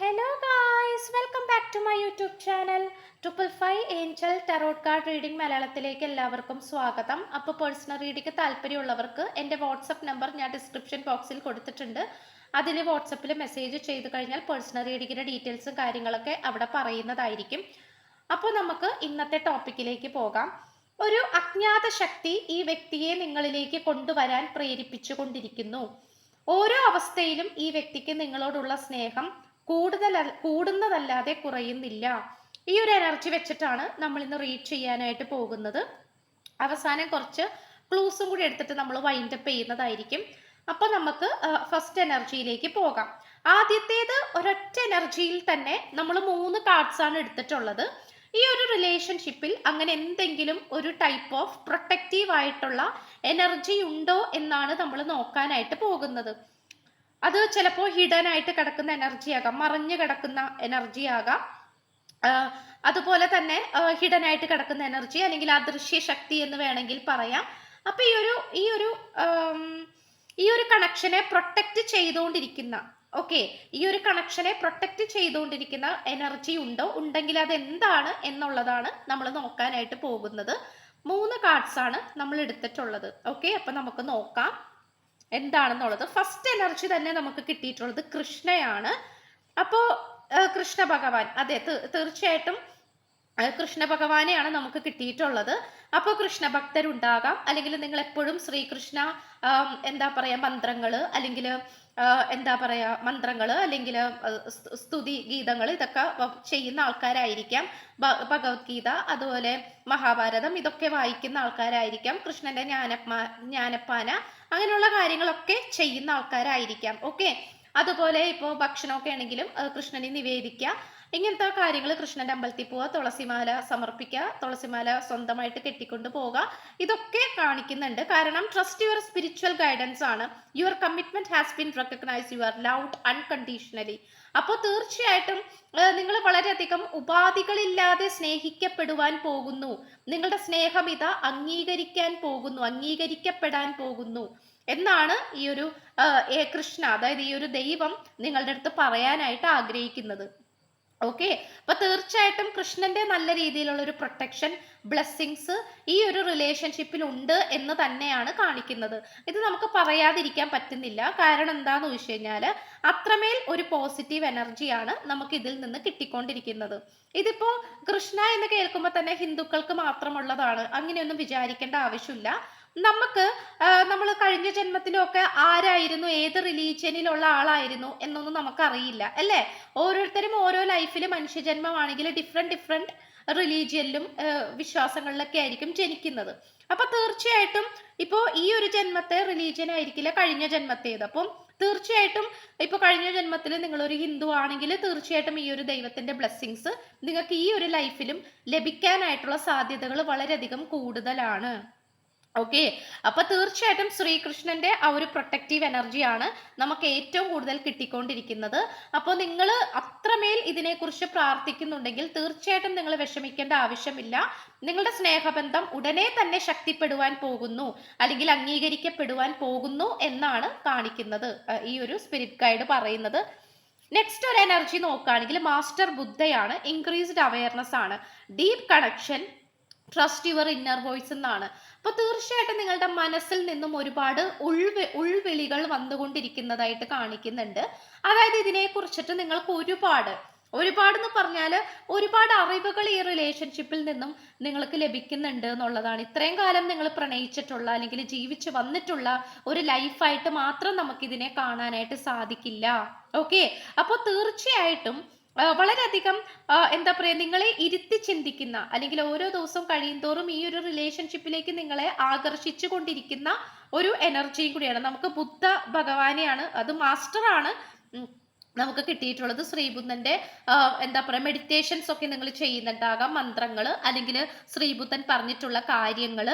Hello guys welcome back to my YouTube channel triple five angel tarot card reading മലയാളത്തിലേക്ക് എല്ലാവർക്കും സ്വാഗതം. അപ്പോൾ personal reading താല്പര്യമുള്ളവർക്ക് എന്റെ വാട്സപ്പ് നമ്പർ ഞാൻ ഡിസ്ക്രിപ്ഷൻ ബോക്സിൽ കൊടുത്തിട്ടുണ്ട്. അതിൽ വാട്സപ്പിൽ മെസ്സേജ് ചെയ്ത് കഴിഞ്ഞാൽ പേഴ്സണൽ റീഡിങ്ങിന്റെ ഡീറ്റെയിൽസും കാര്യങ്ങളൊക്കെ അവിടെ പറയുന്നതായിരിക്കും. അപ്പോൾ നമുക്ക് ഇന്നത്തെ ടോപ്പിക്കിലേക്ക് പോകാം. ഒരു അജ്ഞാത ശക്തി ഈ വ്യക്തിയെ നിങ്ങളിലേക്ക് കൊണ്ടുവരാൻ പ്രേരിപ്പിച്ചുകൊണ്ടിരിക്കുന്നു. ഓരോ അവസ്ഥയിലും ഈ വ്യക്തിക്ക് നിങ്ങളോടുള്ള സ്നേഹം കൂടുതൽ കൂടുന്നതല്ലാതെ കുറയുന്നില്ല. ഈ ഒരു എനർജി വെച്ചിട്ടാണ് നമ്മൾ ഇന്ന് റീഡ് ചെയ്യാനായിട്ട് പോകുന്നത്. അവസാനം കുറച്ച് ക്ലൂസും കൂടി എടുത്തിട്ട് നമ്മൾ വൈൻഡ് അപ്പ് ചെയ്യുന്നതായിരിക്കും. അപ്പൊ നമുക്ക് ഫസ്റ്റ് എനർജിയിലേക്ക് പോകാം. ആദ്യത്തേത് ഒരൊറ്റ എനർജിയിൽ തന്നെ നമ്മൾ മൂന്ന് കാർഡ്സ് ആണ് എടുത്തിട്ടുള്ളത്. ഈ ഒരു റിലേഷൻഷിപ്പിൽ അങ്ങനെ എന്തെങ്കിലും ഒരു ടൈപ്പ് ഓഫ് പ്രൊട്ടക്റ്റീവ് ആയിട്ടുള്ള എനർജി ഉണ്ടോ എന്നാണ് നമ്മൾ നോക്കാനായിട്ട് പോകുന്നത്. അത് ചിലപ്പോൾ ഹിഡൻ ആയിട്ട് കിടക്കുന്ന എനർജി ആകാം മറഞ്ഞു കിടക്കുന്ന എനർജി ആകാം. അതുപോലെ തന്നെ ഹിഡൻ ആയിട്ട് കിടക്കുന്ന എനർജി അല്ലെങ്കിൽ അദൃശ്യ ശക്തി എന്ന് വേണമെങ്കിൽ പറയാം. അപ്പൊ ഈ ഒരു ഈ ഒരു ഈ ഒരു കണക്ഷനെ പ്രൊട്ടക്റ്റ് ചെയ്തുകൊണ്ടിരിക്കുന്ന ഓക്കെ ഈ ഒരു കണക്ഷനെ പ്രൊട്ടക്റ്റ് ചെയ്തുകൊണ്ടിരിക്കുന്ന എനർജി ഉണ്ടോ? ഉണ്ടെങ്കിൽ അത് എന്താണ് എന്നുള്ളതാണ് നമ്മൾ നോക്കാനായിട്ട് പോകുന്നത്. മൂന്ന് കാർഡ്സ് ആണ് നമ്മൾ എടുത്തിട്ടുള്ളത് ഓക്കെ അപ്പൊ നമുക്ക് നോക്കാം. എന്താണെന്നുള്ളത് ഫസ്റ്റ് എനർജി തന്നെ നമുക്ക് കിട്ടിയിട്ടുള്ളത് കൃഷ്ണയാണ്. അപ്പോൾ കൃഷ്ണ ഭഗവാൻ. അതെ തീർച്ചയായിട്ടും കൃഷ്ണ ഭഗവാനെയാണ് നമുക്ക് കിട്ടിയിട്ടുള്ളത്. അപ്പോൾ കൃഷ്ണ ഭക്തരുണ്ടാകാം. അല്ലെങ്കിൽ നിങ്ങൾ എപ്പോഴും ശ്രീകൃഷ്ണ എന്താ പറയുക മന്ത്രങ്ങൾ അല്ലെങ്കിൽ എന്താ പറയുക മന്ത്രങ്ങൾ അല്ലെങ്കിൽ സ്തുതി ഗീതങ്ങൾ ഇതൊക്കെ ചെയ്യുന്ന ആൾക്കാരായിരിക്കാം. ഭഗവത്ഗീത അതുപോലെ മഹാഭാരതം ഇതൊക്കെ വായിക്കുന്ന ആൾക്കാരായിരിക്കാം. കൃഷ്ണന്റെ ജ്ഞാനപ്മാ ജ്ഞാനപ്പാന അങ്ങനെയുള്ള കാര്യങ്ങളൊക്കെ ചെയ്യുന്ന ആൾക്കാരായിരിക്കാം. ഓക്കെ അതുപോലെ ഇപ്പോൾ ഭക്ഷണമൊക്കെ ആണെങ്കിലും കൃഷ്ണനെ നിവേദിക്കുക. ഇങ്ങനത്തെ കാര്യങ്ങൾ കൃഷ്ണന്റെ അമ്പലത്തിൽ പോവുക തുളസിമാല സമർപ്പിക്കുക തുളസിമാല സ്വന്തമായിട്ട് കെട്ടിക്കൊണ്ട് പോവുക. ഇതൊക്കെ കാണിക്കുന്നുണ്ട്. കാരണം ട്രസ്റ്റ് യുവർ സ്പിരിച്വൽ ഗൈഡൻസ് ആണ്. Your commitment has been recognise your loved unconditionally അപ്പോൾ തീർച്ചയായിട്ടും നിങ്ങൾ വളരെയധികം ഉപാധികളില്ലാതെ സ്നേഹിക്കപ്പെടുവാൻ പോകുന്നു. നിങ്ങളുടെ സ്നേഹം ഇതാ അംഗീകരിക്കാൻ പോകുന്നു അംഗീകരിക്കപ്പെടാൻ പോകുന്നു എന്നാണ് ഈ ഒരു കൃഷ്ണ അതായത് ഈ ഒരു ദൈവം നിങ്ങളുടെ അടുത്ത് പറയാനായിട്ട് ആഗ്രഹിക്കുന്നത്. ഓക്കെ അപ്പൊ തീർച്ചയായിട്ടും കൃഷ്ണന്റെ നല്ല രീതിയിലുള്ള ഒരു പ്രൊട്ടക്ഷൻ ബ്ലെസ്സിങ്സ് ഈ ഒരു റിലേഷൻഷിപ്പിൽ ഉണ്ട് എന്ന് തന്നെയാണ് കാണിക്കുന്നത്. ഇത് നമുക്ക് പറയാതിരിക്കാൻ പറ്റുന്നില്ല. കാരണം എന്താന്ന് ചോദിച്ചു കഴിഞ്ഞാൽ അത്രമേൽ ഒരു പോസിറ്റീവ് എനർജിയാണ് നമുക്ക് ഇതിൽ നിന്ന് കിട്ടിക്കൊണ്ടിരിക്കുന്നത്. ഇതിപ്പോ കൃഷ്ണ എന്ന് കേൾക്കുമ്പോൾ തന്നെ ഹിന്ദുക്കൾക്ക് മാത്രമുള്ളതാണ്. അങ്ങനെയൊന്നും വിചാരിക്കേണ്ട ആവശ്യമില്ല. നമുക്ക് നമ്മൾ കഴിഞ്ഞ ജന്മത്തിലൊക്കെ ആരായിരുന്നു ഏത് റിലീജിയനിലുള്ള ആളായിരുന്നു എന്നൊന്നും നമുക്കറിയില്ല അല്ലേ? ഓരോരുത്തരും ഓരോ ലൈഫിൽ മനുഷ്യജന്മമാണെങ്കിൽ ഡിഫറെന്റ് ഡിഫറെന്റ് റിലീജിയനിലും വിശ്വാസങ്ങളിലൊക്കെ ആയിരിക്കും ജനിക്കുന്നത്. അപ്പൊ തീർച്ചയായിട്ടും ഇപ്പോൾ ഈ ഒരു ജന്മത്തെ റിലീജിയൻ ആയിരിക്കില്ല കഴിഞ്ഞ ജന്മത്തേത്. അപ്പം തീർച്ചയായിട്ടും ഇപ്പൊ കഴിഞ്ഞ ജന്മത്തിൽ നിങ്ങൾ ഒരു ഹിന്ദു ആണെങ്കിൽ തീർച്ചയായിട്ടും ഈ ഒരു ദൈവത്തിന്റെ ബ്ലെസ്സിങ്സ് നിങ്ങൾക്ക് ഈ ഒരു ലൈഫിലും ലഭിക്കാനായിട്ടുള്ള സാധ്യതകൾ വളരെയധികം കൂടുതലാണ്. ഓക്കെ അപ്പൊ തീർച്ചയായിട്ടും ശ്രീകൃഷ്ണന്റെ ആ ഒരു പ്രൊട്ടക്റ്റീവ് എനർജിയാണ് നമുക്ക് ഏറ്റവും കൂടുതൽ കിട്ടിക്കൊണ്ടിരിക്കുന്നത്. അപ്പോൾ നിങ്ങൾ അത്രമേൽ ഇതിനെക്കുറിച്ച് പ്രാർത്ഥിക്കുന്നുണ്ടെങ്കിൽ തീർച്ചയായിട്ടും നിങ്ങൾ വിഷമിക്കേണ്ട ആവശ്യമില്ല. നിങ്ങളുടെ സ്നേഹബന്ധം ഉടനെ തന്നെ ശക്തിപ്പെടുവാൻ പോകുന്നു. അല്ലെങ്കിൽ അംഗീകരിക്കപ്പെടുവാൻ പോകുന്നു എന്നാണ് കാണിക്കുന്നത്. ഈ ഒരു സ്പിരിറ്റ് ഗൈഡ് പറയുന്നത്. നെക്സ്റ്റ് ഒരു എനർജി നോക്കുകയാണെങ്കിൽ മാസ്റ്റർ ബുദ്ധയാണ്. ഇൻക്രീസ്ഡ് അവയർനെസ് ആണ്. Deep connection trust your inner voice എന്നാണ്. അപ്പൊ തീർച്ചയായിട്ടും നിങ്ങളുടെ മനസ്സിൽ നിന്നും ഒരുപാട് ഉൾവി ഉൾവിളികൾ വന്നുകൊണ്ടിരിക്കുന്നതായിട്ട് കാണിക്കുന്നുണ്ട്. അതായത് ഇതിനെ കുറിച്ചിട്ട് നിങ്ങൾക്ക് ഒരുപാട് ഒരുപാട് എന്ന് പറഞ്ഞാൽ ഒരുപാട് അറിവുകൾ ഈ റിലേഷൻഷിപ്പിൽ നിന്നും നിങ്ങൾക്ക് ലഭിക്കുന്നുണ്ട് എന്നുള്ളതാണ്. ഇത്രയും കാലം നിങ്ങൾ പ്രണയിച്ചിട്ടുള്ള അല്ലെങ്കിൽ ജീവിച്ച് വന്നിട്ടുള്ള ഒരു ലൈഫായിട്ട് മാത്രം നമുക്കിതിനെ കാണാനായിട്ട് സാധിക്കില്ല. ഓക്കെ അപ്പോൾ തീർച്ചയായിട്ടും വളരെയധികം എന്താ പറയുക നിങ്ങളെ ഇരുത്തി ചിന്തിക്കുന്ന അല്ലെങ്കിൽ ഓരോ ദിവസവും കഴിയുന്തോറും ഈ ഒരു റിലേഷൻഷിപ്പിലേക്ക് നിങ്ങളെ ആകർഷിച്ചു കൊണ്ടിരിക്കുന്ന ഒരു എനർജിയും കൂടിയാണ്. നമുക്ക് ബുദ്ധ ഭഗവാനെയാണ് അത് മാസ്റ്ററാണ് നമുക്ക് കിട്ടിയിട്ടുള്ളത് ശ്രീബുദ്ധന്റെ എന്താ പറയുക മെഡിറ്റേഷൻസ് ഒക്കെ നിങ്ങൾ ചെയ്യുന്നുണ്ടാകാം മന്ത്രങ്ങൾ അല്ലെങ്കിൽ ശ്രീബുദ്ധൻ പറഞ്ഞിട്ടുള്ള കാര്യങ്ങൾ.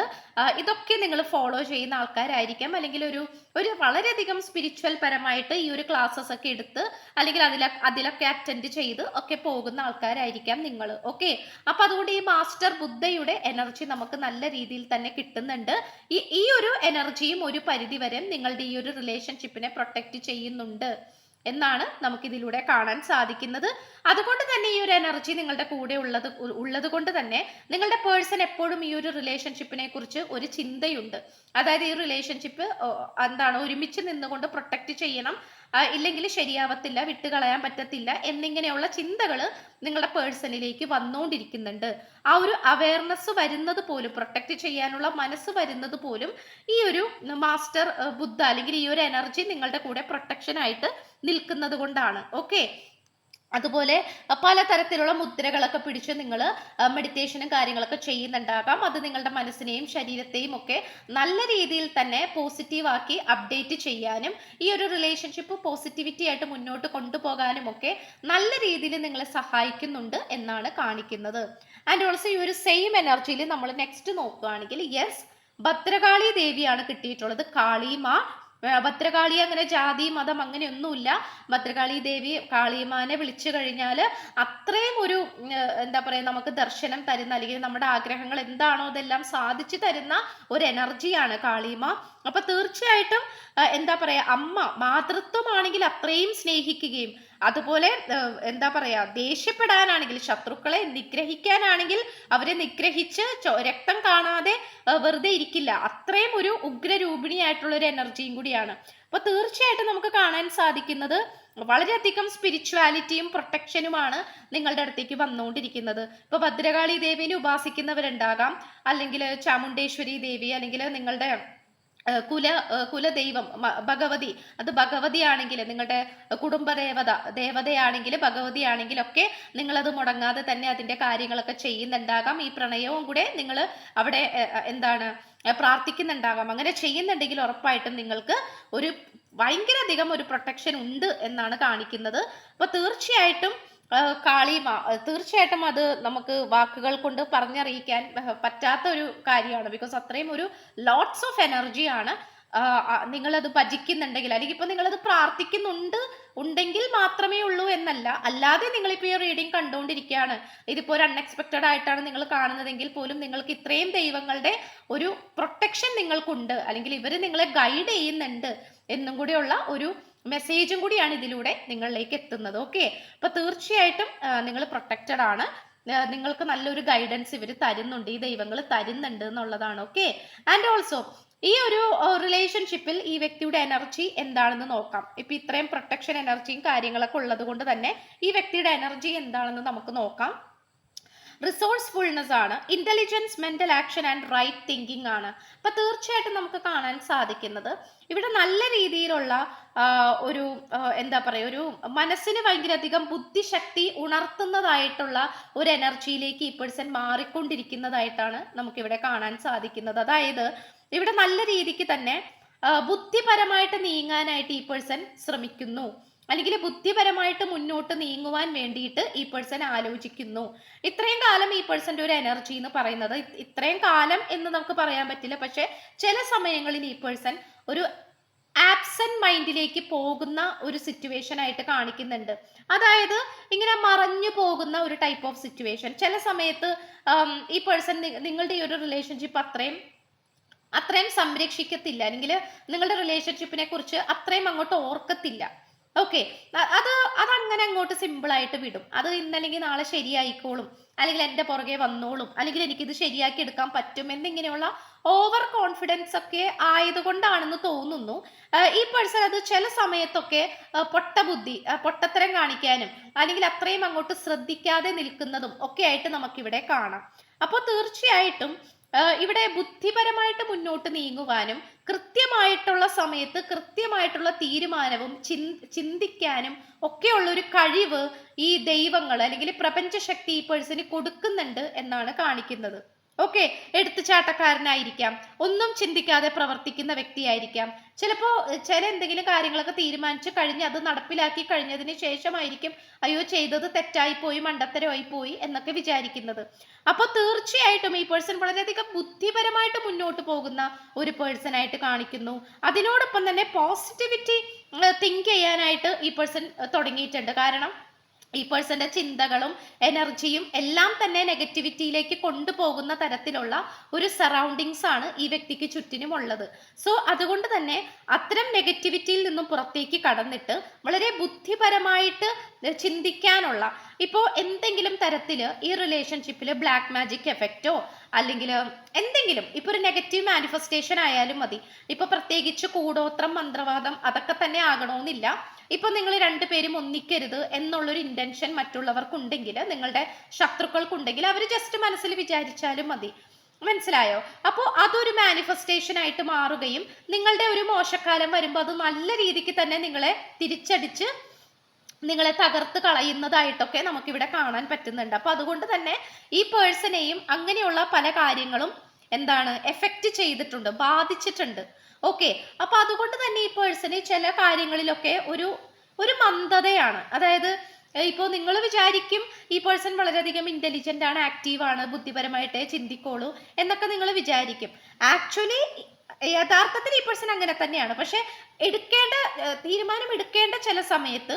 ഇതൊക്കെ നിങ്ങൾ ഫോളോ ചെയ്യുന്ന ആൾക്കാരായിരിക്കാം. അല്ലെങ്കിൽ ഒരു ഒരു വളരെയധികം സ്പിരിച്വൽ പരമായിട്ട് ഈ ഒരു ക്ലാസ്സസ് ഒക്കെ എടുത്ത് അല്ലെങ്കിൽ അതിൽ അതിലൊക്കെ അറ്റൻഡ് ചെയ്ത് ഒക്കെ പോകുന്ന ആൾക്കാരായിരിക്കാം നിങ്ങൾ. ഓക്കെ അപ്പൊ അതുകൊണ്ട് ഈ മാസ്റ്റർ ബുദ്ധയുടെ എനർജി നമുക്ക് നല്ല രീതിയിൽ തന്നെ കിട്ടുന്നുണ്ട്. ഈ ഈ ഒരു എനർജിയും ഒരു പരിധി വരെ നിങ്ങളുടെ ഈ ഒരു റിലേഷൻഷിപ്പിനെ പ്രൊട്ടക്റ്റ് ചെയ്യുന്നുണ്ട്. എന്നാണ് നമുക്കിതിലൂടെ കാണാൻ സാധിക്കുന്നത്. അതുകൊണ്ട് തന്നെ ഈ ഒരു എനർജി നിങ്ങളുടെ കൂടെ ഉള്ളത് ഉള്ളത് കൊണ്ട് തന്നെ നിങ്ങളുടെ പേഴ്സൺ എപ്പോഴും ഈ ഒരു റിലേഷൻഷിപ്പിനെ കുറിച്ച് ഒരു ചിന്തയുണ്ട്. അതായത് ഈ റിലേഷൻഷിപ്പ് എന്താണ് ഒരുമിച്ച് നിന്നുകൊണ്ട് പ്രൊട്ടക്റ്റ് ചെയ്യണം. ഇല്ലെങ്കിൽ ശരിയാവത്തില്ല വിട്ടുകളയാൻ പറ്റത്തില്ല എന്നിങ്ങനെയുള്ള ചിന്തകൾ നിങ്ങളുടെ പേഴ്സണിലേക്ക് വന്നുകൊണ്ടിരിക്കുന്നുണ്ട് ആ ഒരു അവയർനെസ് വരുന്നത് പോലും പ്രൊട്ടക്റ്റ് ചെയ്യാനുള്ള മനസ്സ് വരുന്നത് പോലും ഈ ഒരു മാസ്റ്റർ ബുദ്ധ അല്ലെങ്കിൽ ഈ ഒരു എനർജി നിങ്ങളുടെ കൂടെ പ്രൊട്ടക്ഷനായിട്ട് നിൽക്കുന്നത് കൊണ്ടാണ്. ഓക്കെ അതുപോലെ പല പലതരത്തിലുള്ള മുദ്രകളൊക്കെ പിടിച്ച് നിങ്ങൾ മെഡിറ്റേഷനും കാര്യങ്ങളൊക്കെ ചെയ്യുന്നുണ്ടാകാം. അത് നിങ്ങളുടെ മനസ്സിനെയും ശരീരത്തെയും ഒക്കെ നല്ല രീതിയിൽ തന്നെ പോസിറ്റീവാക്കി അപ്ഡേറ്റ് ചെയ്യാനും ഈ ഒരു റിലേഷൻഷിപ്പ് പോസിറ്റിവിറ്റി ആയിട്ട് മുന്നോട്ട് കൊണ്ടുപോകാനും ഒക്കെ നല്ല രീതിയിൽ നിങ്ങളെ സഹായിക്കുന്നുണ്ട് എന്നാണ് കാണിക്കുന്നത്. ആൻഡ് ഓൾസോ ഈ ഒരു സെയിം എനർജിയിൽ നമ്മൾ നെക്സ്റ്റ് നോക്കുകയാണെങ്കിൽ യെസ് ഭദ്രകാളി ദേവിയാണ് കിട്ടിയിട്ടുള്ളത്. കാളിമ ഭദ്രകാളി അങ്ങനെ ജാതി മതം അങ്ങനെയൊന്നുമില്ല. ഭദ്രകാളി ദേവി കാളിമാനെ വിളിച്ചു കഴിഞ്ഞാൽ അത്രയും ഒരു എന്താ പറയുക നമുക്ക് ദർശനം തരുന്ന അല്ലെങ്കിൽ നമ്മുടെ ആഗ്രഹങ്ങൾ എന്താണോ അതെല്ലാം സാധിച്ചു തരുന്ന ഒരു എനർജിയാണ് കാളിമ. അപ്പൊ തീർച്ചയായിട്ടും എന്താ പറയുക അമ്മ മാതൃത്വമാണെങ്കിൽ അത്രയും സ്നേഹിക്കുകയും അതുപോലെ എന്താ പറയാ ദേഷ്യപ്പെടാനാണെങ്കിൽ ശത്രുക്കളെ നിഗ്രഹിക്കാനാണെങ്കിൽ അവരെ നിഗ്രഹിച്ച് രക്തം കാണാതെ വെറുതെ ഇരിക്കില്ല. അത്രയും ഒരു ഉഗ്രരൂപിണിയായിട്ടുള്ള ഒരു എനർജിയും കൂടിയാണ്. അപ്പൊ തീർച്ചയായിട്ടും നമുക്ക് കാണാൻ സാധിക്കുന്നത് വളരെയധികം സ്പിരിച്വാലിറ്റിയും പ്രൊട്ടക്ഷനുമാണ് നിങ്ങളുടെ അടുത്തേക്ക് വന്നുകൊണ്ടിരിക്കുന്നത്. ഇപ്പൊ ഭദ്രകാളി ദേവിനെ ഉപാസിക്കുന്നവരുണ്ടാകാം. അല്ലെങ്കിൽ ചാമുണ്ടേശ്വരി ദേവി അല്ലെങ്കിൽ നിങ്ങളുടെ കുല കുലദൈവം ഭഗവതി. അത് ഭഗവതി ആണെങ്കിൽ നിങ്ങളുടെ കുടുംബദേവത ദേവതയാണെങ്കിൽ ഭഗവതി ആണെങ്കിലൊക്കെ നിങ്ങളത് മുടങ്ങാതെ തന്നെ അതിന്റെ കാര്യങ്ങളൊക്കെ ചെയ്യുന്നുണ്ടാകാം. ഈ പ്രണയവും കൂടെ നിങ്ങൾ അവിടെ എന്താണ് പ്രാർത്ഥിക്കുന്നുണ്ടാകാം. അങ്ങനെ ചെയ്യുന്നുണ്ടെങ്കിൽ ഉറപ്പായിട്ടും നിങ്ങൾക്ക് ഒരു ഭയങ്കര അധികം ഒരു പ്രൊട്ടക്ഷൻ ഉണ്ട് എന്നാണ് കാണിക്കുന്നത്. അപ്പൊ തീർച്ചയായിട്ടും കാളിമ തീർച്ചയായിട്ടും അത് നമുക്ക് വാക്കുകൾ കൊണ്ട് പറഞ്ഞറിയിക്കാൻ പറ്റാത്ത ഒരു കാര്യമാണ്. ബിക്കോസ് അത്രയും ഒരു ലോട്ട്സ് ഓഫ് എനർജിയാണ് നിങ്ങളത് ഭജിക്കുന്നുണ്ടെങ്കിൽ അല്ലെങ്കിൽ ഇപ്പൊ നിങ്ങളത് പ്രാർത്ഥിക്കുന്നുണ്ട് ഉണ്ടെങ്കിൽ മാത്രമേ ഉള്ളൂ എന്നല്ല. അല്ലാതെ നിങ്ങളിപ്പോൾ ഈ റീഡിങ് കണ്ടുകൊണ്ടിരിക്കുകയാണ്. ഇതിപ്പോ ഒരു അൺഎക്സ്പെക്റ്റഡ് ആയിട്ടാണ് നിങ്ങൾ കാണുന്നതെങ്കിൽ പോലും നിങ്ങൾക്ക് ഇത്രയും ദൈവങ്ങളുടെ ഒരു പ്രൊട്ടക്ഷൻ നിങ്ങൾക്കുണ്ട്. അല്ലെങ്കിൽ ഇവർ നിങ്ങളെ ഗൈഡ് ചെയ്യുന്നുണ്ട്. എന്നും കൂടിയുള്ള ഒരു മെസ്സേജും കൂടിയാണ് ഇതിലൂടെ നിങ്ങളിലേക്ക് എത്തുന്നത്. ഓക്കെ അപ്പൊ തീർച്ചയായിട്ടും നിങ്ങൾ പ്രൊട്ടക്റ്റഡ് ആണ്. നിങ്ങൾക്ക് നല്ലൊരു ഗൈഡൻസ് ഇവർ തരുന്നുണ്ട് ഈ ദൈവങ്ങൾ തരുന്നുണ്ട് എന്നുള്ളതാണ്. ഓക്കെ ആൻഡ് ഓൾസോ ഈ ഒരു റിലേഷൻഷിപ്പിൽ ഈ വ്യക്തിയുടെ എനർജി എന്താണെന്ന് നോക്കാം. ഇപ്പൊ ഇത്രയും പ്രൊട്ടക്ഷൻ എനർജിയും കാര്യങ്ങളൊക്കെ ഉള്ളത് കൊണ്ട് തന്നെ ഈ വ്യക്തിയുടെ എനർജി എന്താണെന്ന് നമുക്ക് നോക്കാം. റിസോഴ്സ്ഫുൾനെസ് ആണ്. Intelligence mental action and right thinking ആണ്. അപ്പൊ തീർച്ചയായിട്ടും നമുക്ക് കാണാൻ സാധിക്കുന്നത്. ഇവിടെ നല്ല രീതിയിലുള്ള ഒരു എന്താ പറയുക ഒരു മനസ്സിന് ഭയങ്കര അധികം ബുദ്ധിശക്തി ഉണർത്തുന്നതായിട്ടുള്ള ഒരു എനർജിയിലേക്ക് ഈ പേഴ്സൺ മാറിക്കൊണ്ടിരിക്കുന്നതായിട്ടാണ് നമുക്കിവിടെ കാണാൻ സാധിക്കുന്നത്. അതായത് ഇവിടെ നല്ല രീതിക്ക് തന്നെ ബുദ്ധിപരമായിട്ട് നീങ്ങാനായിട്ട് ഈ പേഴ്സൺ ശ്രമിക്കുന്നു. അല്ലെങ്കിൽ ബുദ്ധിപരമായിട്ട് മുന്നോട്ട് നീങ്ങുവാൻ വേണ്ടിയിട്ട് ഈ പേഴ്സൺ ആലോചിക്കുന്നു. ഇത്രയും കാലം ഈ പേഴ്സന്റെ ഒരു എനർജി എന്ന് പറയുന്നത് ഇത് ഇത്രയും കാലം എന്ന് നമുക്ക് പറയാൻ പറ്റില്ല. പക്ഷെ ചില സമയങ്ങളിൽ ഈ പേഴ്സൺ ഒരു ആബ്സെന്റ് മൈൻഡിലേക്ക് പോകുന്ന ഒരു സിറ്റുവേഷൻ ആയിട്ട് കാണിക്കുന്നുണ്ട്. അതായത് ഇങ്ങനെ മറഞ്ഞു പോകുന്ന ഒരു ടൈപ്പ് ഓഫ് സിറ്റുവേഷൻ ചില സമയത്ത് ഈ പേഴ്സൺ നിങ്ങളുടെ ഈ ഒരു റിലേഷൻഷിപ്പ് അത്രയും അത്രയും സംരക്ഷിക്കത്തില്ല. അല്ലെങ്കിൽ നിങ്ങളുടെ റിലേഷൻഷിപ്പിനെ കുറിച്ച് അത്രയും അങ്ങോട്ട് ഓർക്കത്തില്ല. ഓക്കെ അത് അതങ്ങനെ അങ്ങോട്ട് സിമ്പിളായിട്ട് വിടും. അത് ഇന്നല്ലെങ്കിൽ നാളെ ശരിയായിക്കോളും. അല്ലെങ്കിൽ എന്റെ പുറകെ വന്നോളും. അല്ലെങ്കിൽ എനിക്കിത് ശരിയാക്കി എടുക്കാൻ പറ്റും എന്നിങ്ങനെയുള്ള ഓവർ കോൺഫിഡൻസ് ഒക്കെ ആയതുകൊണ്ടാണെന്ന് തോന്നുന്നു. ഈ പേഴ്സൺ അത് ചില സമയത്തൊക്കെ പൊട്ട പൊട്ടബുദ്ധി പൊട്ടത്തരം കാണിക്കാനും അല്ലെങ്കിൽ അത്രയും അങ്ങോട്ട് ശ്രദ്ധിക്കാതെ നിൽക്കുന്നതും ഒക്കെ ആയിട്ട് നമുക്കിവിടെ കാണാം. അപ്പോൾ തീർച്ചയായിട്ടും ഇവിടെ ബുദ്ധിപരമായിട്ട് മുന്നോട്ട് നീങ്ങുവാനും കൃത്യമായിട്ടുള്ള സമയത്ത് കൃത്യമായിട്ടുള്ള തീരുമാനവും ചിന് ചിന്തിക്കാനും ഒക്കെയുള്ള ഒരു കഴിവ് ഈ ദൈവങ്ങൾ അല്ലെങ്കിൽ പ്രപഞ്ചശക്തി ഈ പേഴ്സന് കൊടുക്കുന്നുണ്ട് എന്നാണ് കാണിക്കുന്നത്. ഓക്കെ എടുത്തുചാട്ടക്കാരനായിരിക്കാം ഒന്നും ചിന്തിക്കാതെ പ്രവർത്തിക്കുന്ന വ്യക്തിയായിരിക്കാം. ചിലപ്പോൾ ചില എന്തെങ്കിലും കാര്യങ്ങളൊക്കെ തീരുമാനിച്ചു കഴിഞ്ഞ് അത് നടപ്പിലാക്കി കഴിഞ്ഞതിന് ശേഷമായിരിക്കും അയ്യോ ചെയ്തത് തെറ്റായി പോയി മണ്ടത്തരമായി പോയി എന്നൊക്കെ വിചാരിക്കുന്നത്. അപ്പോൾ തീർച്ചയായിട്ടും ഈ പേഴ്സൺ വളരെയധികം ബുദ്ധിപരമായിട്ട് മുന്നോട്ട് പോകുന്ന ഒരു പേഴ്സൺ ആയിട്ട് കാണിക്കുന്നു. അതിനോടൊപ്പം തന്നെ പോസിറ്റിവിറ്റി തിങ്ക് ചെയ്യാനായിട്ട് ഈ പേഴ്സൺ തുടങ്ങിയിട്ടുണ്ട്. കാരണം ഈ പേഴ്സന്റെ ചിന്തകളും എനർജിയും എല്ലാം തന്നെ നെഗറ്റിവിറ്റിയിലേക്ക് കൊണ്ടുപോകുന്ന തരത്തിലുള്ള ഒരു സറൗണ്ടിങ്സ് ആണ് ഈ വ്യക്തിക്ക് ചുറ്റിനും ഉള്ളത്. സോ അതുകൊണ്ട് തന്നെ അത്തരം നെഗറ്റിവിറ്റിയിൽ നിന്നും പുറത്തേക്ക് കടന്നിട്ട് വളരെ ബുദ്ധിപരമായിട്ട് ചിന്തിക്കാനുള്ള ഇപ്പോൾ എന്തെങ്കിലും തരത്തിൽ ഈ റിലേഷൻഷിപ്പിൽ ബ്ലാക്ക് മാജിക് എഫക്റ്റോ അല്ലെങ്കിൽ എന്തെങ്കിലും ഇപ്പോൾ ഒരു നെഗറ്റീവ് മാനിഫെസ്റ്റേഷൻ ആയാലും മതി. ഇപ്പോൾ പ്രത്യേകിച്ച് കൂടോത്രം മന്ത്രവാദം അതൊക്കെ തന്നെ ആകണമെന്നില്ല ഇപ്പൊ നിങ്ങൾ രണ്ടുപേരും ഒന്നിക്കരുത് എന്നുള്ളൊരു ഇന്റൻഷൻ മറ്റുള്ളവർക്കുണ്ടെങ്കിൽ നിങ്ങളുടെ ശത്രുക്കൾക്കുണ്ടെങ്കിൽ അവർ ജസ്റ്റ് മനസ്സിൽ വിചാരിച്ചാലും മതി. മനസ്സിലായോ? അപ്പോൾ അതൊരു മാനിഫെസ്റ്റേഷൻ ആയിട്ട് മാറുകയും നിങ്ങളുടെ ഒരു മോശക്കാലം വരുമ്പോൾ അത് നല്ല രീതിക്ക് തന്നെ നിങ്ങളെ തിരിച്ചടിച്ച് നിങ്ങളെ തകർത്ത് കളയുന്നതായിട്ടൊക്കെ നമുക്കിവിടെ കാണാൻ പറ്റുന്നുണ്ട്. അപ്പൊ അതുകൊണ്ട് തന്നെ ഈ പേഴ്സണെയും അങ്ങനെയുള്ള പല കാര്യങ്ങളും എന്താണ് എഫക്റ്റ് ചെയ്തിട്ടുണ്ട് ബാധിച്ചിട്ടുണ്ട്. ഓക്കെ. അപ്പൊ അതുകൊണ്ട് തന്നെ ഈ പേഴ്സണ് ചില കാര്യങ്ങളിലൊക്കെ ഒരു ഒരു മന്ദതയാണ്. അതായത് ഇപ്പോൾ നിങ്ങൾ വിചാരിക്കും ഈ പേഴ്സൺ വളരെയധികം ഇന്റലിജന്റ് ആണ് ആക്റ്റീവ് ആണ് ബുദ്ധിപരമായിട്ടേ ചിന്തിക്കോളൂ എന്നൊക്കെ നിങ്ങൾ വിചാരിക്കും. ആക്ച്വലി യഥാർത്ഥത്തിൽ ഈ പേഴ്സൺ അങ്ങനെ തന്നെയാണ്. പക്ഷെ എടുക്കേണ്ട തീരുമാനം എടുക്കേണ്ട ചില സമയത്ത്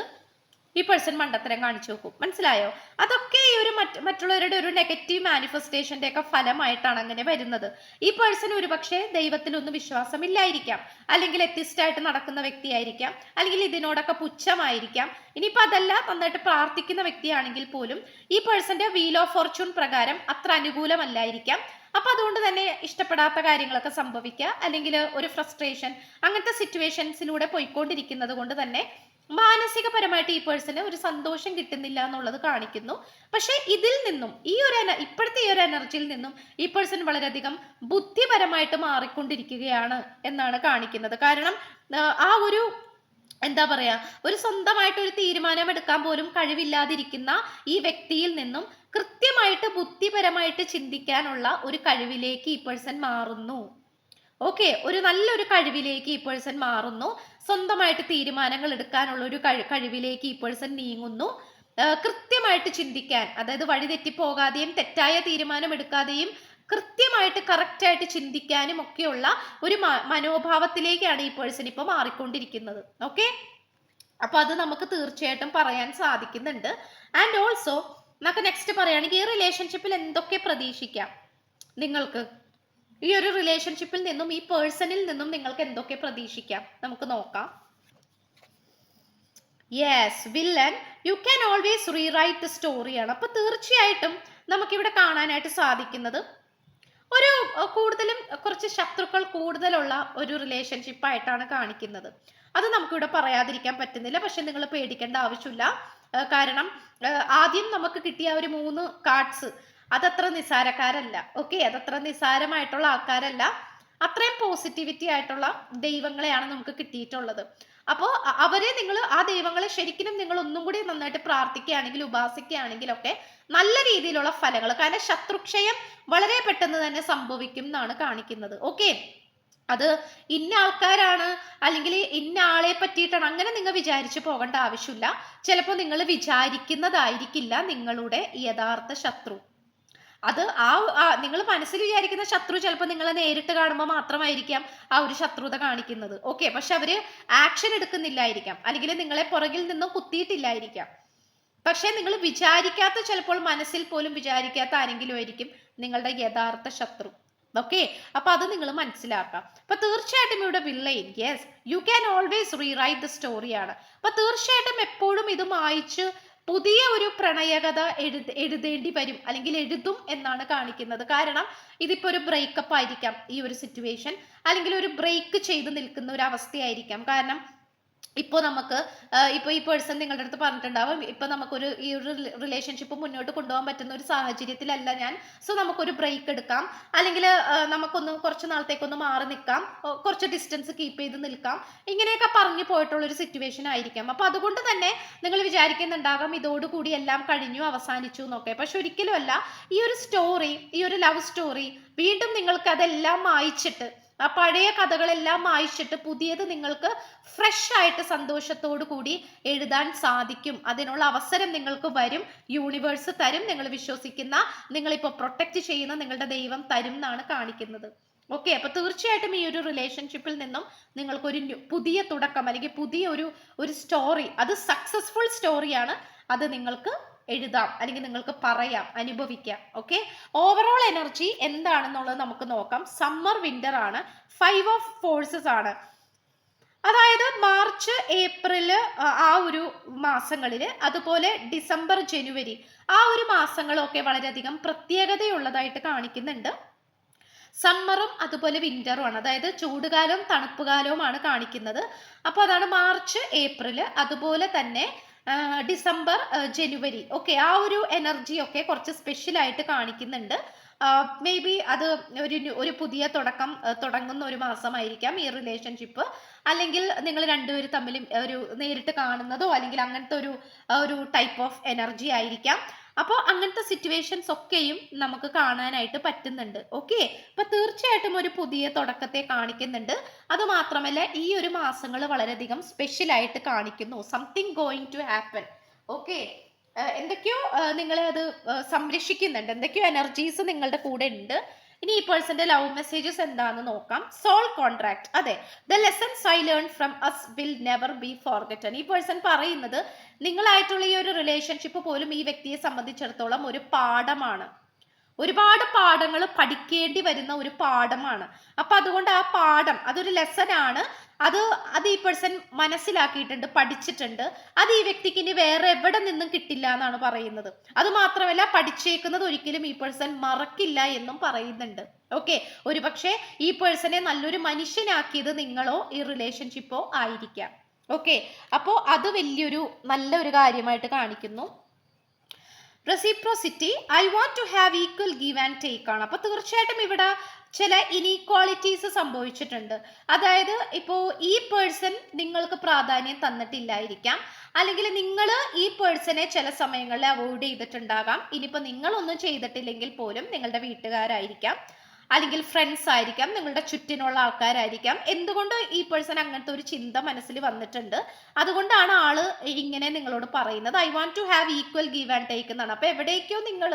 ഈ പേഴ്സൺ മണ്ടത്തരം കാണിച്ചു നോക്കും. മനസ്സിലായോ? അതൊക്കെ ഈ ഒരു മറ്റ് മറ്റുള്ളവരുടെ ഒരു നെഗറ്റീവ് മാനിഫെസ്റ്റേഷന്റെ ഒക്കെ ഫലമായിട്ടാണ് അങ്ങനെ വരുന്നത്. ഈ പേഴ്സൺ ഒരുപക്ഷെ ദൈവത്തിലൊന്നും വിശ്വാസമില്ലായിരിക്കാം. അല്ലെങ്കിൽ എത്തിസ്റ്റായിട്ട് നടക്കുന്ന വ്യക്തിയായിരിക്കാം. അല്ലെങ്കിൽ ഇതിനോടൊക്കെ പുച്ഛമായിരിക്കാം. ഇനിയിപ്പോൾ അതല്ല നന്നായിട്ട് പ്രാർത്ഥിക്കുന്ന വ്യക്തിയാണെങ്കിൽ പോലും ഈ പേഴ്സന്റെ വീൽ ഓഫ് ഫോർച്യൂൺ പ്രകാരം അത്ര അനുകൂലമല്ലായിരിക്കാം. അപ്പൊ അതുകൊണ്ട് തന്നെ ഇഷ്ടപ്പെടാത്ത കാര്യങ്ങളൊക്കെ സംഭവിക്കുക. അല്ലെങ്കിൽ ഒരു ഫ്രസ്ട്രേഷൻ അങ്ങനത്തെ സിറ്റുവേഷൻസിലൂടെ പോയിക്കൊണ്ടിരിക്കുന്നത് കൊണ്ട് തന്നെ മാനസികപരമായിട്ട് ഈ പേഴ്സന് ഒരു സന്തോഷം കിട്ടുന്നില്ല എന്നുള്ളത് കാണിക്കുന്നു. പക്ഷേ ഇതിൽ നിന്നും ഈ ഒരു ഇപ്പോഴത്തെ ഈ ഒരു എനർജിയിൽ നിന്നും ഈ പേഴ്സൺ വളരെയധികം ബുദ്ധിപരമായിട്ട് മാറിക്കൊണ്ടിരിക്കുകയാണ് എന്നാണ് കാണിക്കുന്നത്. കാരണം ആ, ഒരു എന്താ പറയാ ഒരു സ്വന്തമായിട്ട് ഒരു തീരുമാനം എടുക്കാൻ പോലും കഴിവില്ലാതിരിക്കുന്ന ഈ വ്യക്തിയിൽ നിന്നും കൃത്യമായിട്ട് ബുദ്ധിപരമായിട്ട് ചിന്തിക്കാനുള്ള ഒരു കഴിവിലേക്ക് ഈ പേഴ്സൺ മാറുന്നു. ഓക്കെ ഒരു നല്ലൊരു കഴിവിലേക്ക് ഈ പേഴ്സൺ മാറുന്നു. സ്വന്തമായിട്ട് തീരുമാനങ്ങൾ എടുക്കാനുള്ള ഒരു കഴി കഴിവിലേക്ക് ഈ പേഴ്സൺ നീങ്ങുന്നു. കൃത്യമായിട്ട് ചിന്തിക്കാൻ അതായത് വഴി തെറ്റിപ്പോകാതെയും തെറ്റായ തീരുമാനം എടുക്കാതെയും കൃത്യമായിട്ട് കറക്റ്റായിട്ട് ചിന്തിക്കാനും ഒക്കെയുള്ള ഒരു മനോഭാവത്തിലേക്കാണ് ഈ പേഴ്സൺ ഇപ്പോൾ മാറിക്കൊണ്ടിരിക്കുന്നത്. ഓക്കെ? അപ്പൊ അത് നമുക്ക് തീർച്ചയായിട്ടും പറയാൻ സാധിക്കുന്നുണ്ട്. ആൻഡ് ഓൾസോ നമുക്ക് നെക്സ്റ്റ് പറയുകയാണെങ്കിൽ ഈ റിലേഷൻഷിപ്പിൽ എന്തൊക്കെ പ്രതീക്ഷിക്കാം? നിങ്ങൾക്ക്? ഈ ഒരു റിലേഷൻഷിപ്പിൽ നിന്നും ഈ പേഴ്സണിൽ നിന്നും നിങ്ങൾക്ക് എന്തൊക്കെ പ്രതീക്ഷിക്കാം? നമുക്ക് നോക്കാം. Yes villain you can always rewrite the സ്റ്റോറിയാണ് അപ്പൊ തീർച്ചയായിട്ടും നമുക്കിവിടെ കാണാനായിട്ട് സാധിക്കുന്നത് ഒരു കൂടുതലും കുറച്ച് ശത്രുക്കൾ കൂടുതലുള്ള ഒരു റിലേഷൻഷിപ്പ് ആയിട്ടാണ് കാണിക്കുന്നത്. അത് നമുക്കിവിടെ പറയാതിരിക്കാൻ പറ്റുന്നില്ല. പക്ഷെ നിങ്ങൾ പേടിക്കേണ്ട ആവശ്യമില്ല. കാരണം ആദ്യം നമുക്ക് കിട്ടിയ ഒരു മൂന്ന് കാർഡ്സ് അതത്ര നിസാരക്കാരല്ല. ഓക്കെ അതത്ര നിസാരമായിട്ടുള്ള ആൾക്കാരല്ല. അത്രയും പോസിറ്റിവിറ്റി ആയിട്ടുള്ള ദൈവങ്ങളെയാണ് നമുക്ക് കിട്ടിയിട്ടുള്ളത്. അപ്പോൾ അവരെ നിങ്ങൾ ആ ദൈവങ്ങളെ ശരിക്കും നിങ്ങൾ ഒന്നും കൂടി നന്നായിട്ട് പ്രാർത്ഥിക്കുകയാണെങ്കിൽ ഉപാസിക്കുകയാണെങ്കിൽ ഒക്കെ നല്ല രീതിയിലുള്ള ഫലങ്ങൾ കാരണം ശത്രുക്ഷയം വളരെ പെട്ടെന്ന് തന്നെ സംഭവിക്കും എന്നാണ് കാണിക്കുന്നത്. ഓക്കെ അത് ഇന്ന ആൾക്കാരാണ് അല്ലെങ്കിൽ ഇന്ന ആളെ പറ്റിയിട്ടാണ് അങ്ങനെ നിങ്ങൾ വിചാരിച്ചു പോകേണ്ട ആവശ്യമില്ല. ചിലപ്പോൾ നിങ്ങൾ വിചാരിക്കുന്നതായിരിക്കില്ല നിങ്ങളുടെ യഥാർത്ഥ ശത്രു. അത് ആ നിങ്ങൾ മനസ്സിൽ വിചാരിക്കുന്ന ശത്രു ചിലപ്പോൾ നിങ്ങളെ നേരിട്ട് കാണുമ്പോൾ മാത്രമായിരിക്കാം ആ ഒരു ശത്രുത കാണിക്കുന്നത്. ഓക്കെ പക്ഷെ അവർ ആക്ഷൻ എടുക്കുന്നില്ലായിരിക്കാം. അല്ലെങ്കിൽ നിങ്ങളെ പുറകിൽ നിന്നും കുത്തിയിട്ടില്ലായിരിക്കാം. പക്ഷെ നിങ്ങൾ വിചാരിക്കാത്ത ചിലപ്പോൾ മനസ്സിൽ പോലും വിചാരിക്കാത്ത ആരെങ്കിലും ആയിരിക്കും നിങ്ങളുടെ യഥാർത്ഥ ശത്രു. ഓക്കെ അപ്പൊ അത് നിങ്ങൾ മനസ്സിലാക്കാം. അപ്പൊ തീർച്ചയായിട്ടും ഇവിടെ villain yes you can always rewrite the സ്റ്റോറിയാണ് അപ്പൊ തീർച്ചയായിട്ടും എപ്പോഴും ഇത് വായിച്ച് പുതിയ ഒരു പ്രണയകഥ എഴു എഴുതേണ്ടി വരും അല്ലെങ്കിൽ എഴുതും എന്നാണ് കാണിക്കുന്നത്. കാരണം ഇതിപ്പോ ഒരു ബ്രേക്കപ്പ് ആയിരിക്കാം ഈ ഒരു സിറ്റുവേഷൻ അല്ലെങ്കിൽ ഒരു ബ്രേക്ക് ചെയ്ത് നിൽക്കുന്ന ഒരു അവസ്ഥയായിരിക്കാം. കാരണം ഇപ്പോൾ നമുക്ക് ഇപ്പോൾ ഈ പേഴ്സൺ നിങ്ങളുടെ അടുത്ത് പറഞ്ഞിട്ടുണ്ടാവും ഇപ്പോൾ നമുക്കൊരു ഈ ഒരു റിലേഷൻഷിപ്പ് മുന്നോട്ട് കൊണ്ടുപോകാൻ പറ്റുന്ന ഒരു സാഹചര്യത്തിലല്ല ഞാൻ. സോ നമുക്കൊരു ബ്രേക്ക് എടുക്കാം. അല്ലെങ്കിൽ നമുക്കൊന്ന് കുറച്ച് നാളത്തേക്കൊന്ന് മാറി നിൽക്കാം. കുറച്ച് ഡിസ്റ്റൻസ് കീപ്പ് ചെയ്ത് നിൽക്കാം. ഇങ്ങനെയൊക്കെ പറഞ്ഞു പോയിട്ടുള്ള ഒരു സിറ്റുവേഷൻ ആയിരിക്കാം. അപ്പോൾ അതുകൊണ്ട് തന്നെ നിങ്ങൾ വിചാരിക്കുന്നുണ്ടാകാം ഇതോടുകൂടി എല്ലാം കഴിഞ്ഞു അവസാനിച്ചു എന്നൊക്കെ. പക്ഷെ ഒരിക്കലുമല്ല ഈ ഒരു സ്റ്റോറി ഈ ഒരു ലവ് സ്റ്റോറി വീണ്ടും നിങ്ങൾക്ക് അതെല്ലാം മായിച്ചിട്ട് ആ പഴയ കഥകളെല്ലാം മായിച്ചിട്ട് പുതിയത് നിങ്ങൾക്ക് ഫ്രഷ് ആയിട്ട് സന്തോഷത്തോടു കൂടി എഴുതാൻ സാധിക്കും. അതിനുള്ള അവസരം നിങ്ങൾക്ക് വരും. യൂണിവേഴ്സ് തരും. നിങ്ങൾ വിശ്വസിക്കുന്ന നിങ്ങളിപ്പോൾ പ്രൊട്ടക്റ്റ് ചെയ്യുന്ന നിങ്ങളുടെ ദൈവം തരും എന്നാണ് കാണിക്കുന്നത്. ഓക്കെ അപ്പൊ തീർച്ചയായിട്ടും ഈ ഒരു റിലേഷൻഷിപ്പിൽ നിന്നും നിങ്ങൾക്കൊരു പുതിയ തുടക്കം അല്ലെങ്കിൽ പുതിയ ഒരു ഒരു സ്റ്റോറി അത് സക്സസ്ഫുൾ സ്റ്റോറിയാണ് അത് നിങ്ങൾക്ക് എഴുതാം അല്ലെങ്കിൽ നിങ്ങൾക്ക് പറയാം അനുഭവിക്കാം ഓക്കെ ഓവറോൾ എനർജി എന്താണെന്നുള്ളത് നമുക്ക് നോക്കാം. സമ്മർ വിന്റർ ആണ്. ഫൈവ് ഓഫ് ഫോഴ്സസ് ആണ്. അതായത് മാർച്ച് ഏപ്രിൽ ആ ഒരു മാസങ്ങളിൽ അതുപോലെ ഡിസംബർ ജനുവരി ആ ഒരു മാസങ്ങളൊക്കെ വളരെയധികം പ്രത്യേകതയുള്ളതായിട്ട് കാണിക്കുന്നുണ്ട്. സമ്മറും അതുപോലെ വിന്ററും ആണ്. അതായത് ചൂടുകാലവും തണുപ്പുകാലവുമാണ് കാണിക്കുന്നത്. അപ്പോൾ അതാണ് മാർച്ച് ഏപ്രിൽ അതുപോലെ തന്നെ ഡിസംബർ ജനുവരി ഓക്കെ ആ ഒരു എനർജി ഒക്കെ കുറച്ച് സ്പെഷ്യലായിട്ട് കാണിക്കുന്നുണ്ട്. മേ ബി അത് ഒരു ഒരു പുതിയ തുടക്കം തുടങ്ങുന്ന ഒരു മാസമായിരിക്കാം ഈ റിലേഷൻഷിപ്പ് അല്ലെങ്കിൽ നിങ്ങൾ രണ്ടുപേരും തമ്മിൽ ഒരു നേരിട്ട് കാണുന്നതോ അല്ലെങ്കിൽ അങ്ങനത്തെ ഒരു ഒരു ടൈപ്പ് ഓഫ് എനർജി ആയിരിക്കാം. അപ്പോൾ അങ്ങനത്തെ സിറ്റുവേഷൻസ് ഒക്കെയും നമുക്ക് കാണാനായിട്ട് പറ്റുന്നുണ്ട്. ഓക്കെ അപ്പൊ തീർച്ചയായിട്ടും ഒരു പുതിയ തുടക്കത്തെ കാണിക്കുന്നുണ്ട്. അത് മാത്രമല്ല ഈ ഒരു മാസങ്ങൾ വളരെയധികം സ്പെഷ്യൽ ആയിട്ട് കാണിക്കുന്നു. Something going to happen okay എന്തൊക്കെയോ നിങ്ങളെ അത് സംരക്ഷിക്കുന്നുണ്ട്. എന്തൊക്കെയോ എനർജീസ് നിങ്ങളുടെ കൂടെ ഉണ്ട്. ഇനി ഈ പേഴ്സന്റെ ലവ് മെസ്സേജസ് എന്താണെന്ന് നോക്കാം. സോൾ കോൺട്രാക്ട് അതെ. The lessons I learn from us will never be forgotten ഈ പേഴ്സൺ പറയുന്നത് നിങ്ങളായിട്ടുള്ള ഈ ഒരു റിലേഷൻഷിപ്പ് പോലും ഈ വ്യക്തിയെ സംബന്ധിച്ചിടത്തോളം ഒരു പാഠമാണ്. ഒരുപാട് പാഠങ്ങൾ പഠിക്കേണ്ടി വരുന്ന ഒരു പാഠമാണ്. അപ്പൊ അതുകൊണ്ട് ആ പാഠം അതൊരു ലെസൺ ആണ്. അത് അത് ഈ പേഴ്സൺ മനസ്സിലാക്കിയിട്ടുണ്ട് പഠിച്ചിട്ടുണ്ട്. അത് ഈ വ്യക്തിക്ക് ഇനി വേറെ എവിടെ നിന്നും കിട്ടില്ല എന്നാണ് പറയുന്നത്. അത് മാത്രമല്ല പഠിച്ചേക്കുന്നത് ഒരിക്കലും ഈ പേഴ്സൺ മറക്കില്ല എന്നും പറയുന്നുണ്ട്. ഓക്കെ ഒരുപക്ഷെ ഈ പേഴ്സണെ നല്ലൊരു മനുഷ്യനാക്കിയത് നിങ്ങളോ ഈ റിലേഷൻഷിപ്പോ ആയിരിക്കാം. ഓക്കെ അപ്പോൾ അത് വലിയൊരു നല്ലൊരു കാര്യമായിട്ട് കാണിക്കുന്നു. Reciprocity I want to have equal give and take ആണ്. അപ്പോൾ തീർച്ചയായിട്ടും ഇവിടെ ചില ഇനീക്വാളിറ്റീസ് സംഭവിച്ചിട്ടുണ്ട്. അതായത് ഇപ്പോൾ ഈ പേഴ്സൺ നിങ്ങൾക്ക് പ്രാധാന്യം തന്നിട്ടില്ലായിരിക്കാം. അല്ലെങ്കിൽ നിങ്ങൾ ഈ പേഴ്സണെ ചില സമയങ്ങളിൽ അവോയ്ഡ് ചെയ്തിട്ടുണ്ടാകാം. ഇനിയിപ്പോൾ നിങ്ങളൊന്നും ചെയ്തിട്ടില്ലെങ്കിൽ പോലും നിങ്ങളുടെ വീട്ടുകാരായിരിക്കാം. അല്ലെങ്കിൽ ഫ്രണ്ട്സ് ആയിരിക്കാം നിങ്ങളുടെ ചുറ്റിനുള്ള ആൾക്കാരായിരിക്കാം. എന്തുകൊണ്ട് ഈ പേഴ്സൺ അങ്ങനത്തെ ഒരു ചിന്ത മനസ്സിൽ വന്നിട്ടുണ്ട്? അതുകൊണ്ടാണ് ആൾ ഇങ്ങനെ നിങ്ങളോട് പറയുന്നത്. I want to have equal give and take എന്നാണ്. അപ്പൊ എവിടേക്കോ നിങ്ങൾ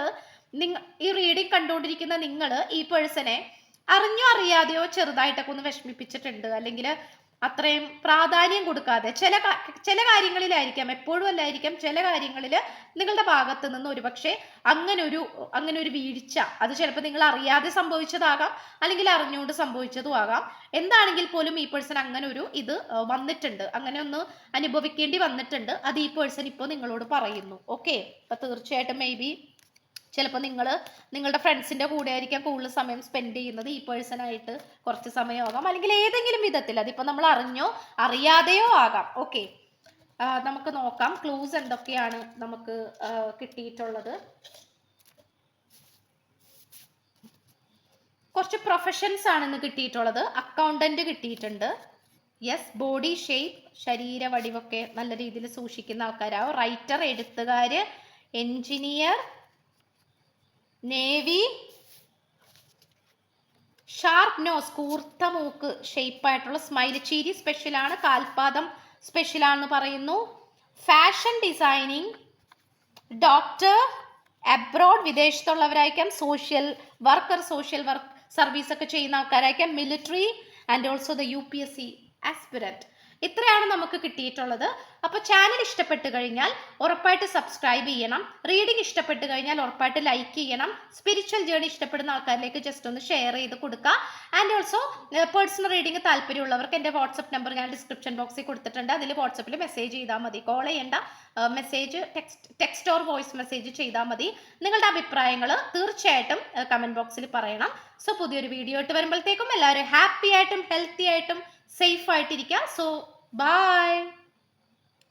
നിങ്ങ ഈ റീഡിങ് കണ്ടുകൊണ്ടിരിക്കുന്ന നിങ്ങൾ ഈ പേഴ്സണെ അറിഞ്ഞോ അറിയാതെയോ ചെറുതായിട്ടൊക്കെ ഒന്ന് വിഷമിപ്പിച്ചിട്ടുണ്ട്. അല്ലെങ്കിൽ അത്രയും പ്രാധാന്യം കൊടുക്കാതെ ചില ചില കാര്യങ്ങളിലായിരിക്കാം എപ്പോഴും അല്ലായിരിക്കാം ചില കാര്യങ്ങളിൽ നിങ്ങളുടെ ഭാഗത്ത് നിന്ന് ഒരുപക്ഷെ അങ്ങനെ ഒരു അങ്ങനെ ഒരു വീഴ്ച അത് ചിലപ്പോൾ നിങ്ങൾ അറിയാതെ സംഭവിച്ചതാകാം അല്ലെങ്കിൽ അറിഞ്ഞുകൊണ്ട് സംഭവിച്ചതും ആകാം. എന്താണെങ്കിൽ പോലും ഈ പേഴ്സൺ അങ്ങനെ ഒരു ഇത് വന്നിട്ടുണ്ട് അങ്ങനെ ഒന്ന് അനുഭവിക്കേണ്ടി വന്നിട്ടുണ്ട് അത് ഈ പേഴ്സൺ ഇപ്പോൾ നിങ്ങളോട് പറയുന്നു. ഓക്കെ അപ്പൊ തീർച്ചയായിട്ടും മേ ബി ചിലപ്പോൾ നിങ്ങൾ നിങ്ങളുടെ ഫ്രണ്ട്സിന്റെ കൂടെ ആയിരിക്കാം കൂടുതൽ സമയം സ്പെൻഡ് ചെയ്യുന്നത് ഈ പേഴ്സണായിട്ട് കുറച്ച് സമയമാകാം. അല്ലെങ്കിൽ ഏതെങ്കിലും വിധത്തിൽ അതിപ്പോൾ നമ്മൾ അറിഞ്ഞോ അറിയാതെയോ ആകാം. ഓക്കെ നമുക്ക് നോക്കാം. ക്ലൂസ് എന്തൊക്കെയാണ് നമുക്ക് കിട്ടിയിട്ടുള്ളത്. കുറച്ച് പ്രൊഫഷൻസ് ആണ് ഇന്ന് കിട്ടിയിട്ടുള്ളത്. അക്കൗണ്ടന്റ് കിട്ടിയിട്ടുണ്ട്. യെസ് ബോഡി ഷേപ്പ് ശരീര വടിവൊക്കെ നല്ല രീതിയിൽ സൂക്ഷിക്കുന്ന ആൾക്കാരാവും റൈറ്റർ എഴുത്തുകാര് എൻജിനീയർ നേവി. ഷാർപ്പ് നോസ് കൂർത്ത മൂക്ക് ഷേപ്പായിട്ടുള്ള സ്മൈൽ ചീരി സ്പെഷ്യലാണ് കാൽപാദം സ്പെഷ്യലാണെന്ന് പറയുന്നു. Fashion designing doctor abroad വിദേശത്തുള്ളവരായിരിക്കാം. Social worker social work service ഒക്കെ ചെയ്യുന്ന ആൾക്കാരായിരിക്കാം. Military and also the U P S C aspirant ഇത്രയാണ് നമുക്ക് കിട്ടിയിട്ടുള്ളത്. അപ്പോൾ ചാനൽ ഇഷ്ടപ്പെട്ട് കഴിഞ്ഞാൽ ഉറപ്പായിട്ട് സബ്സ്ക്രൈബ് ചെയ്യണം. റീഡിംഗ് ഇഷ്ടപ്പെട്ട് കഴിഞ്ഞാൽ ഉറപ്പായിട്ട് ലൈക്ക് ചെയ്യണം. സ്പിരിച്വൽ ജേണി ഇഷ്ടപ്പെടുന്ന ആൾക്കാരിലേക്ക് ജസ്റ്റ് ഒന്ന് ഷെയർ ചെയ്ത് കൊടുക്കുക ആൻഡ് ഓൾസോ പേഴ്സണൽ റീഡിംഗ് താല്പര്യമുള്ളവർക്ക് എന്റെ വാട്സപ്പ് നമ്പർ ഞാൻ ഡിസ്ക്രിപ്ഷൻ ബോക്സിൽ കൊടുത്തിട്ടുണ്ട്. അതിൽ വാട്സപ്പിൽ മെസ്സേജ് ചെയ്താൽ മതി. കോൾ ചെയ്യേണ്ട. Message text text or voice message ചെയ്താൽ മതി. നിങ്ങളുടെ അഭിപ്രായങ്ങൾ തീർച്ചയായിട്ടും കമന്റ് ബോക്സിൽ പറയണം. സോ പുതിയൊരു വീഡിയോ ഇട്ട് വരുമ്പോഴത്തേക്കും എല്ലാവരും ഹാപ്പി ആയിട്ടും ഹെൽത്തി ആയിട്ടും സേഫ് ആയിട്ടിരിക്കുക സോ ബൈ